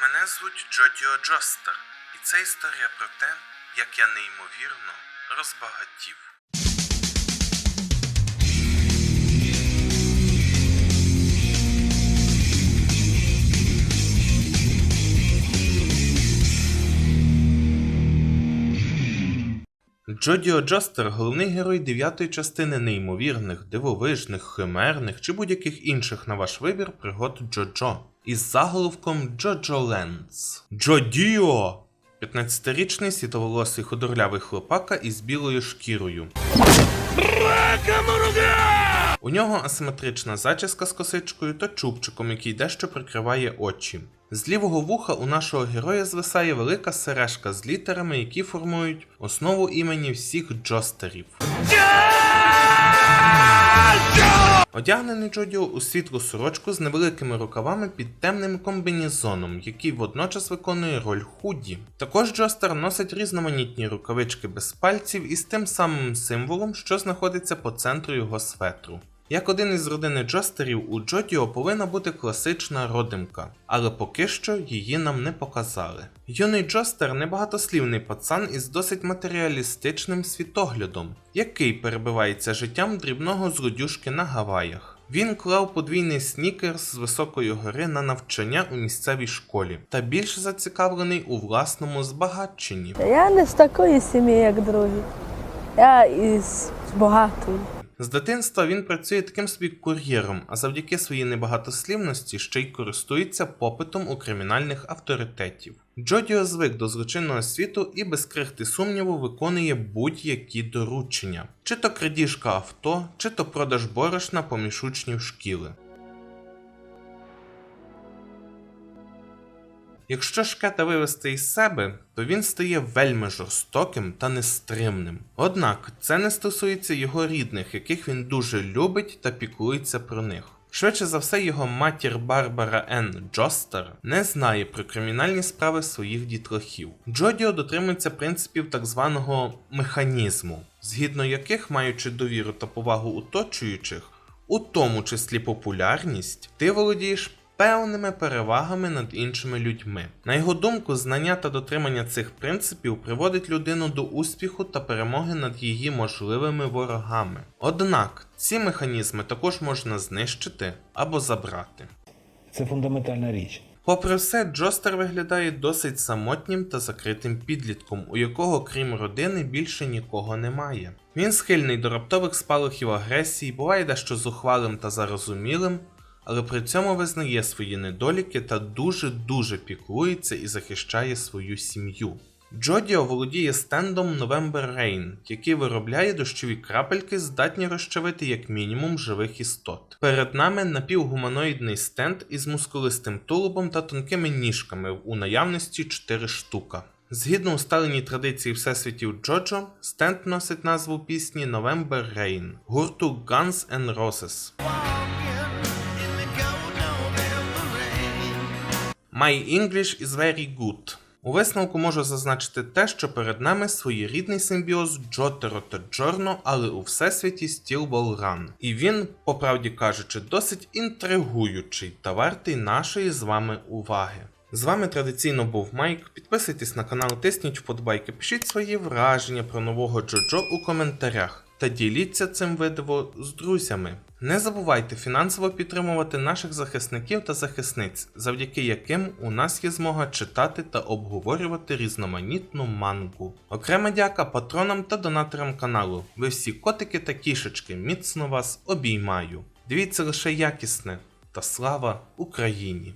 Мене звуть Джодіо Джостер, і це історія про те, як я неймовірно розбагатів. Джодіо Джостер головний герой дев'ятої частини неймовірних, дивовижних, химерних чи будь-яких інших на ваш вибір пригод Джоджо із заголовком Джоджо Лендс. Джодіо! 15-річний світоволосий худорлявий хлопака із білою шкірою. У нього асиметрична зачіска з косичкою та чубчиком, який дещо прикриває очі. З лівого вуха у нашого героя звисає велика сережка з літерами, які формують основу імені всіх джостерів. Одягнений Джодіо у світлу сорочку з невеликими рукавами під темним комбінезоном, який водночас виконує роль худі. Також Джостер носить різноманітні рукавички без пальців із тим самим символом, що знаходиться по центру його светру. Як один із родини Джостерів, у Джодіо повинна бути класична родимка, але поки що її нам не показали. Юний Джостер небагатослівний пацан із досить матеріалістичним світоглядом, який перебивається життям дрібного злодюшки на Гаваях. Він клав подвійний снікерс з високої гори на навчання у місцевій школі та більш зацікавлений у власному збагаченні. Я не з такої сім'ї, як другі. Я із багатої. З дитинства він працює таким собі кур'єром, а завдяки своїй небагатослівності ще й користується попитом у кримінальних авторитетів. Джодіо звик до злочинного світу і без крихти сумніву виконує будь-які доручення: чи то крадіжка авто, чи то продаж борошна поміж учнів шкіли. Якщо шкета вивести із себе, то він стає вельми жорстоким та нестримним. Однак це не стосується його рідних, яких він дуже любить та піклується про них. Швидше за все, його матір Барбара Енн Джостер не знає про кримінальні справи своїх дітлахів. Джодіо дотримується принципів так званого механізму, згідно яких, маючи довіру та повагу оточуючих, у тому числі популярність, ти володієш певними перевагами над іншими людьми. На його думку, знання та дотримання цих принципів приводить людину до успіху та перемоги над її можливими ворогами. Однак ці механізми також можна знищити або забрати. Це фундаментальна річ. Попри все, Джостер виглядає досить самотнім та закритим підлітком, у якого, крім родини, більше нікого немає. Він схильний до раптових спалахів агресії, буває дещо зухвалим та зарозумілим, але при цьому визнає свої недоліки та дуже-дуже піклується і захищає свою сім'ю. Джодіо володіє стендом November Rain, який виробляє дощові крапельки, здатні розчавити як мінімум живих істот. Перед нами напівгуманоїдний стенд із мускулистим тулубом та тонкими ніжками у наявності 4 штука. Згідно усталеній традиції всесвітів Джоджо, стенд носить назву пісні November Rain гурту Guns N' Roses. My English is very good. У висновку можу зазначити те, що перед нами своєрідний симбіоз Джотеро та Джорно, але у всесвіті Ball Run. І він, по правді кажучи, досить інтригуючий та вартий нашої з вами уваги. З вами традиційно був Майк. Підписуйтесь на канал, тисніть вподобайки, пишіть свої враження про нового Джоджо у коментарях та діліться цим видиво з друзями. Не забувайте фінансово підтримувати наших захисників та захисниць, завдяки яким у нас є змога читати та обговорювати різноманітну мангу. Окрема дяка патронам та донаторам каналу. Ви всі котики та кішечки, міцно вас обіймаю. Дивіться лише якісне та слава Україні!